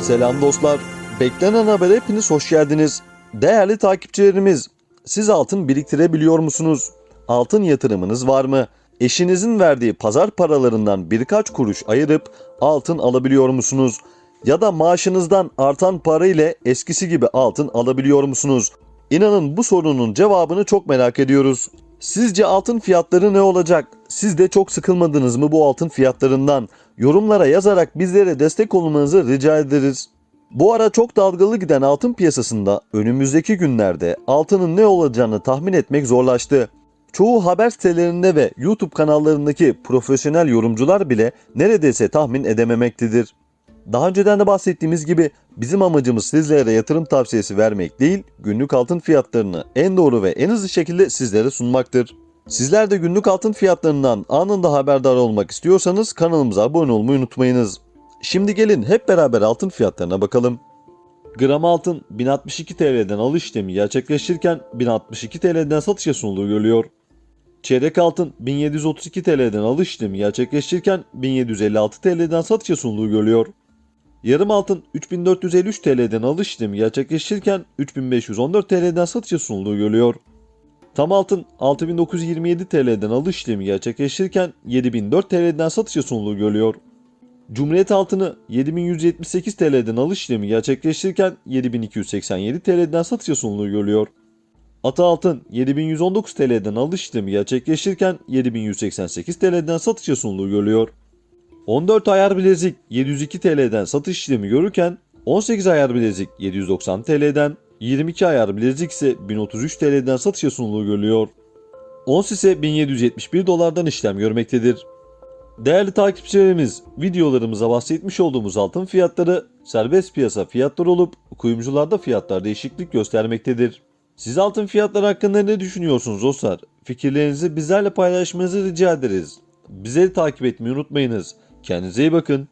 Selam dostlar. Beklenen habere hepiniz hoş geldiniz. Değerli takipçilerimiz, siz altın biriktirebiliyor musunuz? Altın yatırımınız var mı? Eşinizin verdiği pazar paralarından birkaç kuruş ayırıp altın alabiliyor musunuz? Ya da maaşınızdan artan para ile eskisi gibi altın alabiliyor musunuz? İnanın bu sorunun cevabını çok merak ediyoruz. Sizce altın fiyatları ne olacak? Siz de çok sıkılmadınız mı bu altın fiyatlarından? Yorumlara yazarak bizlere destek olmanızı rica ederiz. Bu ara çok dalgalı giden altın piyasasında önümüzdeki günlerde altının ne olacağını tahmin etmek zorlaştı. Çoğu haber sitelerinde ve YouTube kanallarındaki profesyonel yorumcular bile neredeyse tahmin edememektedir. Daha önceden de bahsettiğimiz gibi bizim amacımız sizlere yatırım tavsiyesi vermek değil, günlük altın fiyatlarını en doğru ve en hızlı şekilde sizlere sunmaktır. Sizler de günlük altın fiyatlarından anında haberdar olmak istiyorsanız kanalımıza abone olmayı unutmayınız. Şimdi gelin hep beraber altın fiyatlarına bakalım. Gram altın 1062 TL'den alış işlemi gerçekleştirirken 1062 TL'den satışa sunuluyor görülüyor. Çeyrek altın 1732 TL'den alış işlemi gerçekleştirirken 1756 TL'den satışa sunuluyor görülüyor. Yarım altın 3453 TL'den alış işlemi gerçekleştirirken 3514 TL'den satışa sunuluyor görülüyor. Tam altın 6927 TL'den alış işlemi gerçekleştirirken 7004 TL'den satışa sunuluyor görülüyor. Cumhuriyet altını 7178 TL'den alış işlemi gerçekleştirirken 7287 TL'den satışa sunuluyor görülüyor. Ata altın 7119 TL'den alış işlemi gerçekleştirirken 7188 TL'den satışa sunuluyor görülüyor. 14 ayar bilezik 702 TL'den satış işlemi görürken 18 ayar bilezik 790 TL'den 22 ayar bilezik ise 1033 TL'den satışa sunuluyor görülüyor. Ons ise 1771 dolardan işlem görmektedir. Değerli takipçilerimiz, videolarımıza bahsetmiş olduğumuz altın fiyatları serbest piyasa fiyatları olup kuyumcularda fiyatlar değişiklik göstermektedir. Siz altın fiyatları hakkında ne düşünüyorsunuz dostlar? Fikirlerinizi bizlerle paylaşmanızı rica ederiz. Bizleri takip etmeyi unutmayınız. Kendinize iyi bakın.